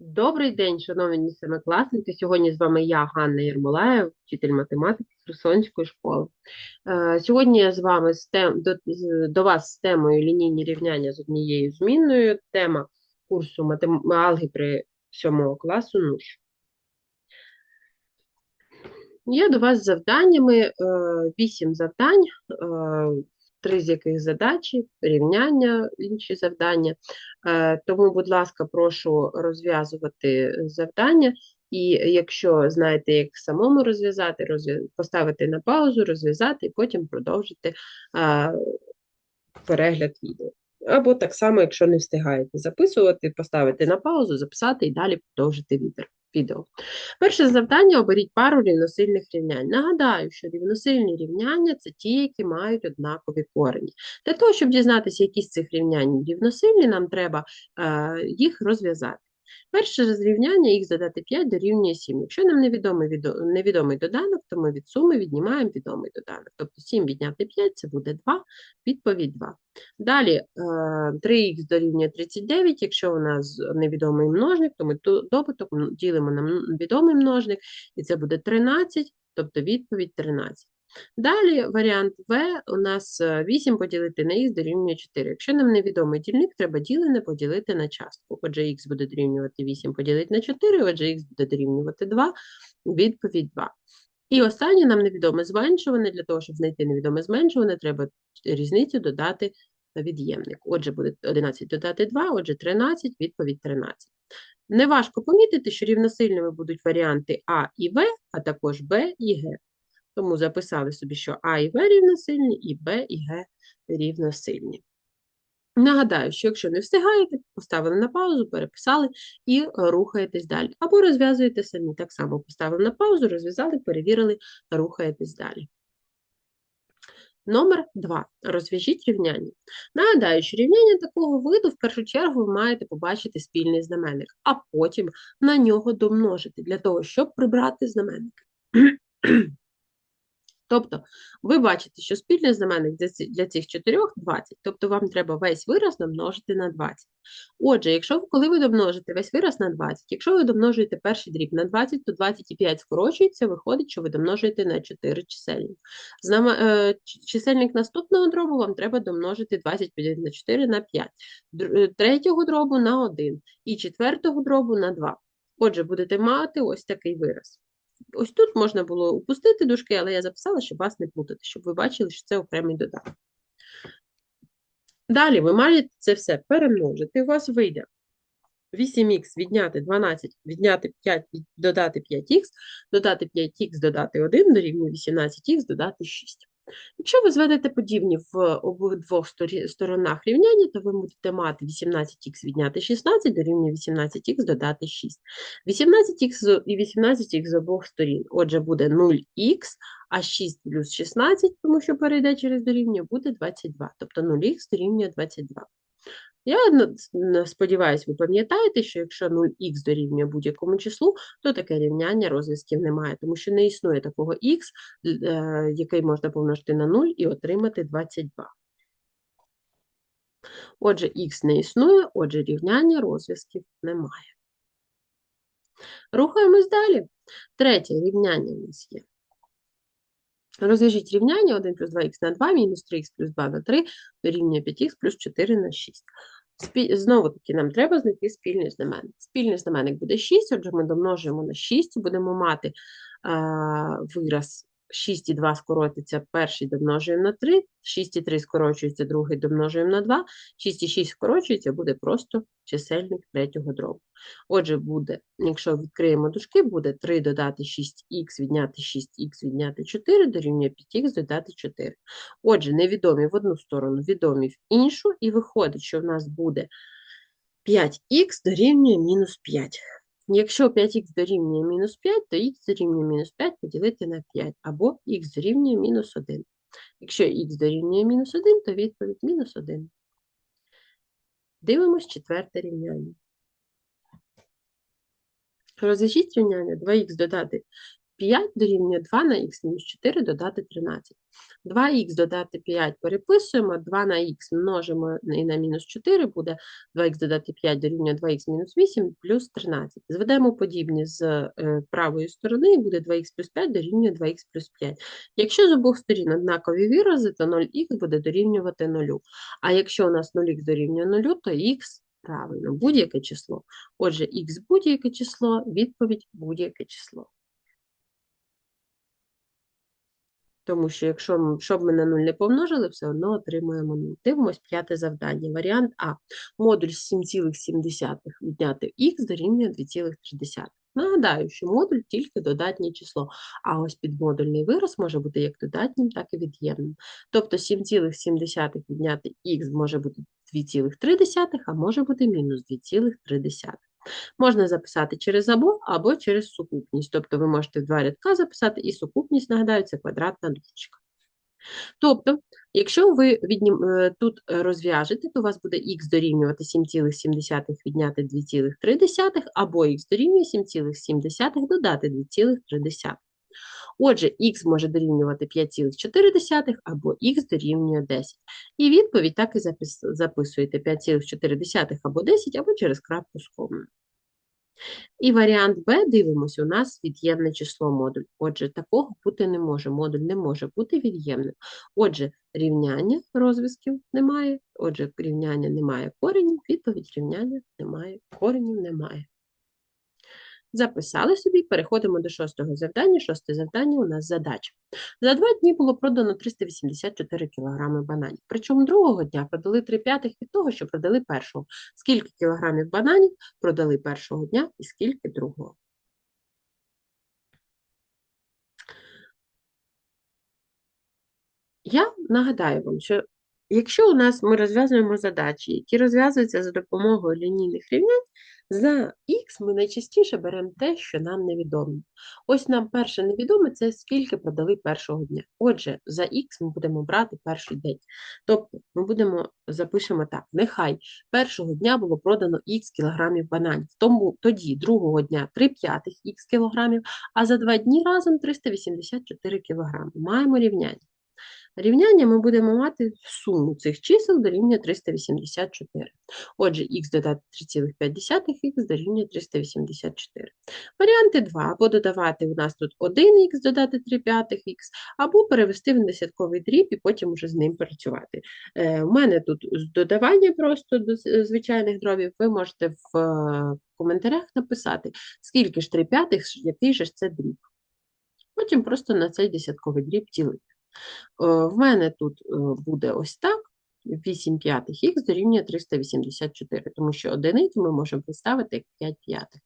Добрий день, шановні семикласники. Сьогодні з вами я, Ганна Єрмолаєв, вчитель математики Херсонської школи. Е, Сьогодні я з вами з тем, до, до вас з темою лінійні рівняння з однією змінною. Тема курсу матем... алгебри 7 класу НУШ. Є до вас з завданнями, е, вісім завдань, е, три з яких задачі, рівняння, інші завдання. Е, Тому, будь ласка, прошу розв'язувати завдання. І якщо знаєте, як самому розв'язати, розв'я- поставити на паузу, розв'язати і потім продовжити е, перегляд відео. Або так само, якщо не встигаєте записувати, поставити на паузу, записати і далі продовжити відео відео. Перше завдання оберіть пару рівносильних рівнянь. Нагадаю, що рівносильні рівняння це ті, які мають однакові корені. Для того, щоб дізнатися, які з цих рівнянь рівносильні, нам треба е, їх розв'язати. Перше розрівняння х додати 5 дорівнює 7. Якщо нам невідомий, відо- невідомий доданок, то ми від суми віднімаємо відомий доданок. Тобто 7 відняти 5 це буде 2, відповідь 2. Далі е, 3х дорівнює 39, якщо у нас невідомий множник, то ми добуток ділимо на відомий множник, і це буде 13, тобто відповідь 13. Далі варіант В у нас е, 8 поділити на х дорівнює 4. Якщо нам невідомий дільник, треба ділене поділити на частку. Отже, х буде дорівнювати 8 поділити на 4, отже, х буде дорівнювати 2, відповідь 2. І останнє нам невідоме зменшуване. Для того, щоб знайти невідоме зменшуване, треба різницю додати від'ємник. Отже, буде 11 додати 2, отже, 13, відповідь 13. Неважко помітити, що рівносильними будуть варіанти А і В, а також Б і Г. Тому записали собі, що А і В рівносильні, і Б і Г рівносильні. Нагадаю, що якщо не встигаєте, поставили на паузу, переписали і рухаєтесь далі. Або розв'язуєте самі. Так само поставили на паузу, розв'язали, перевірили, рухаєтесь далі. Номер 2. Розв'яжіть рівняння. Нагадаю, що рівняння такого виду в першу чергу ви маєте побачити спільний знаменник, а потім на нього домножити для того, щоб прибрати знаменник. Тобто, ви бачите, що спільний знаменник для цих чотирьох 20, тобто вам треба весь вираз намножити на 20. Отже, якщо коли ви домножите весь вираз на 20, якщо ви домножуєте перший дріб на 20, то 25 скорочується, виходить, що ви домножуєте на 4 чисельник. Знама, е, чисельник наступного дробу вам треба домножити 20 поділити на 4 на 5, др- е, третього дробу на 1 і четвертого дробу на 2. Отже, будете мати ось такий вираз. Ось тут можна було упустити дужки, але я записала, щоб вас не плутати, щоб ви бачили, що це окремий додаток. Далі ви маєте це все перемножити, у вас вийде 8х відняти 12, відняти 5, додати 5х, додати 5х, додати 1, дорівнює 18х, додати 6. Якщо ви зведете подібні в обох сторонах рівняння, то ви будете мати 18х відняти 16, дорівнює 18х додати 6. 18х і 18х з обох сторін. Отже, буде 0х, а 6 плюс 16, тому що перейде через дорівнює, буде 22. Тобто 0х дорівнює 22. Я сподіваюся, ви пам'ятаєте, що якщо 0х дорівнює будь-якому числу, то таке рівняння розв'язків немає, тому що не існує такого х, е, який можна помножити на 0 і отримати 22. Отже, х не існує, отже, рівняння розв'язків немає. Рухаємось далі. Третє рівняння у нас є. Розв'яжіть рівняння 1 плюс 2х на 2, мінус 3х плюс 2 на 3, дорівнює 5х плюс 4 на 6. Спі... Знову таки, нам треба знайти спільний знаменник. Спільний знаменник буде 6, отже, ми домножуємо на 6, будемо мати е, вираз 6 і 2 скоротиться, перший домножуємо на 3, 6 і 3 скорочується, другий домножуємо на 2, 6 і 6 скорочується, буде просто чисельник третього дробу. Отже, буде, якщо відкриємо дужки, буде 3 додати 6х, відняти 6х, відняти 4, дорівнює 5х, додати 4. Отже, невідомі в одну сторону, відомі в іншу, і виходить, що в нас буде 5х дорівнює мінус 5. Якщо 5х дорівнює мінус 5, то х дорівнює мінус 5 поділити на 5, або х дорівнює мінус 1. Якщо х дорівнює мінус 1, то відповідь мінус 1. Дивимось четверте рівняння. Розв'яжіть рівняння 2х додати 5 дорівнює 2 на х мінус 4 додати 13. 2х додати 5 переписуємо, 2 на х множимо і на мінус 4 буде 2х додати 5 дорівнює 2х мінус 8 плюс 13. Зведемо подібні з е, правої сторони і буде 2х плюс 5 дорівнює 2х плюс 5. Якщо з обох сторін однакові вирази, то 0х буде дорівнювати 0. А якщо у нас 0х дорівнює 0, то х правильно, будь-яке число. Отже, х будь-яке число, відповідь будь-яке число. Тому що якщо щоб ми на 0 не помножили, все одно отримуємо 0. Дивимось п'яте завдання. Варіант А. Модуль з 7,7 відняти х дорівнює 2,3. Нагадаю, що модуль тільки додатнє число, а ось підмодульний вираз може бути як додатнім, так і від'ємним. Тобто 7,7 відняти х може бути 2,3, а може бути мінус 2,3. Можна записати через або, або через сукупність. Тобто ви можете в два рядка записати, і сукупність, нагадаю, це квадратна дужка. Тобто, якщо ви віднім, е, тут розв'яжете, то у вас буде х дорівнювати 7,7 відняти 2,3, або х дорівнює 7,7 додати 2,3. Отже, х може дорівнювати 5,4 або х дорівнює 10. І відповідь так і запис, записуєте 5,4 або 10, або через крапку з комою. І варіант Б, дивимося, у нас від'ємне число модуль. Отже, такого бути не може. Модуль не може бути від'ємним. Отже, рівняння розв'язків немає. Отже, рівняння немає коренів. Відповідь рівняння немає. Коренів немає. Записали собі, переходимо до шостого завдання. Шосте завдання у нас задача. За два дні було продано 384 кг бананів. Причому другого дня продали 3 п'ятих від того, що продали першого. Скільки кілограмів бананів продали першого дня і скільки другого? Я нагадаю вам, що якщо у нас ми розв'язуємо задачі, які розв'язуються за допомогою лінійних рівнянь, за х ми найчастіше беремо те, що нам невідомо. Ось нам перше невідоме це скільки продали першого дня. Отже, за х ми будемо брати перший день. Тобто ми будемо запишемо так: нехай першого дня було продано х кілограмів бананів. Тому тоді другого дня 3 п'ятих х кілограмів, а за два дні разом 384 кілограми. Маємо рівняння. Рівняння ми будемо мати суму цих чисел дорівнює 384. Отже, х додати 3,5х дорівнює 384. Варіанти 2. Або додавати у нас тут 1х додати 3 п'ятих х, або перевести в десятковий дріб і потім вже з ним працювати. Е, У мене тут додавання просто до звичайних дробів. Ви можете в е, коментарях написати, скільки ж 3 п'ятих, який же ж це дріб. Потім просто на цей десятковий дріб ділити. Е, В мене тут е, буде ось так. 8 п'ятих х дорівнює 384, тому що одиницю ми можемо представити як 5 п'ятих.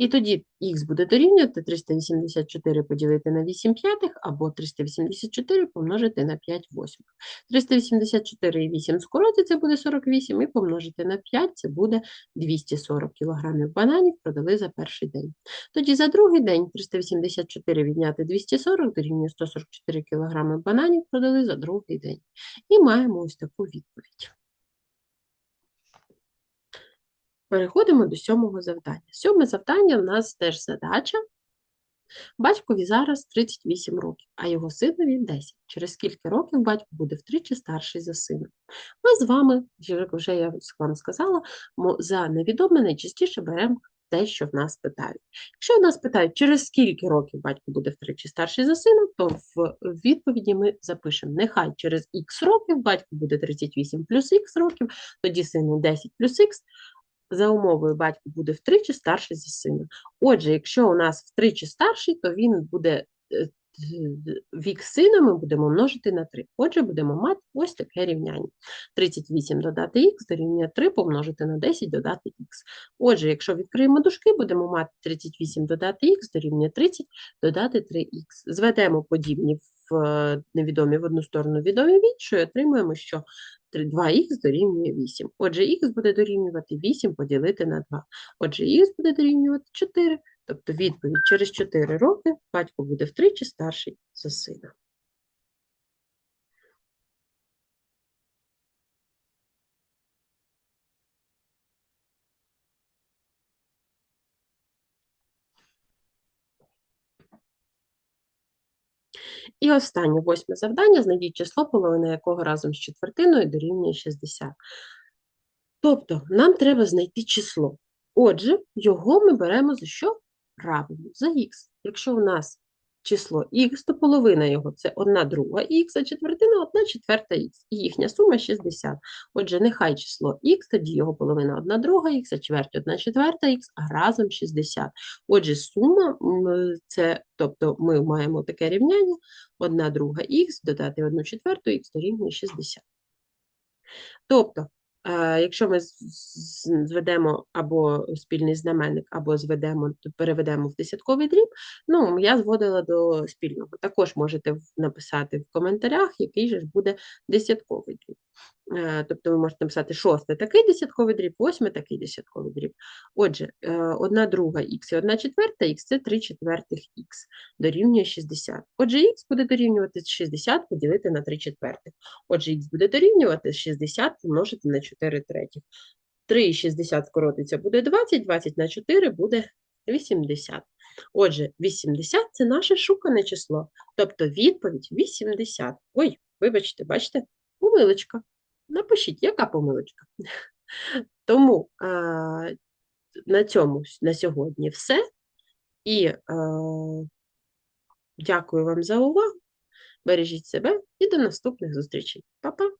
І тоді х буде дорівнювати 384 поділити на 8 п'ятих, або 384 помножити на 5 восьмих. 384 і 8 скоротиться, буде 48, і помножити на 5, це буде 240 кілограмів бананів продали за перший день. Тоді за другий день 384 відняти 240 дорівнює 144 кілограми бананів продали за другий день. І маємо ось таку відповідь. Переходимо до сьомого завдання. Сьоме завдання у нас теж задача. Батькові зараз 38 років, а його синові 10. Через скільки років батько буде втричі старший за сина? Ми з вами, як вже я вам сказала, за невідоме найчастіше беремо те, що в нас питають. Якщо в нас питають, через скільки років батько буде втричі старший за сина, то в відповіді ми запишемо, нехай через х років батько буде 38 плюс х років, тоді сину 10 плюс х, за умовою батько буде втричі старший за сина. Отже, якщо у нас втричі старший, то він буде е, т- вік сина ми будемо множити на 3. Отже, будемо мати ось таке рівняння. 38 додати х дорівнює 3 помножити на 10 додати х. Отже, якщо відкриємо дужки, будемо мати 38 додати х дорівнює 30 додати 3х. Зведемо подібні в е, невідомі в одну сторону відомі від, і отримуємо, що 2х дорівнює 8. Отже, х буде дорівнювати 8 поділити на 2. Отже, х буде дорівнювати 4. Тобто відповідь через 4 роки батько буде втричі старший за сина. І останнє, восьме завдання. Знайдіть число, половина якого разом з четвертиною дорівнює 60. Тобто, нам треба знайти число. Отже, його ми беремо за що? Правильно, за х. Якщо у нас число х, то половина його це 1 друга х, а четвертина 1 четверта х. І їхня сума 60. Отже, нехай число х, тоді його половина 1 друга х, а чверть 1 четверта х, а разом 60. Отже, сума це, тобто ми маємо таке рівняння 1 друга х додати 1 четверту х дорівнює 60. Тобто, якщо ми зведемо або спільний знаменник, або зведемо, переведемо в десятковий дріб, ну, я зводила до спільного. Також можете написати в коментарях, який же буде десятковий дріб. Е, Тобто ви можете написати шосте такий десятковий дріб, восьме такий десятковий дріб. Отже, е, одна друга х і одна четверта х – це 3 четвертих х, дорівнює 60. Отже, х буде дорівнювати 60 поділити на 3 четвертих. Отже, х буде дорівнювати 60 помножити на 4 третіх. 3 і 60 скоротиться буде 20, 20 на 4 буде 80. Отже, 80 – це наше шукане число. Тобто відповідь 80. Ой, вибачте, бачите, помилочка. Напишіть, яка помилочка. Тому а, на цьому на сьогодні все. І е, дякую вам за увагу. Бережіть себе і до наступних зустрічей. Па-па!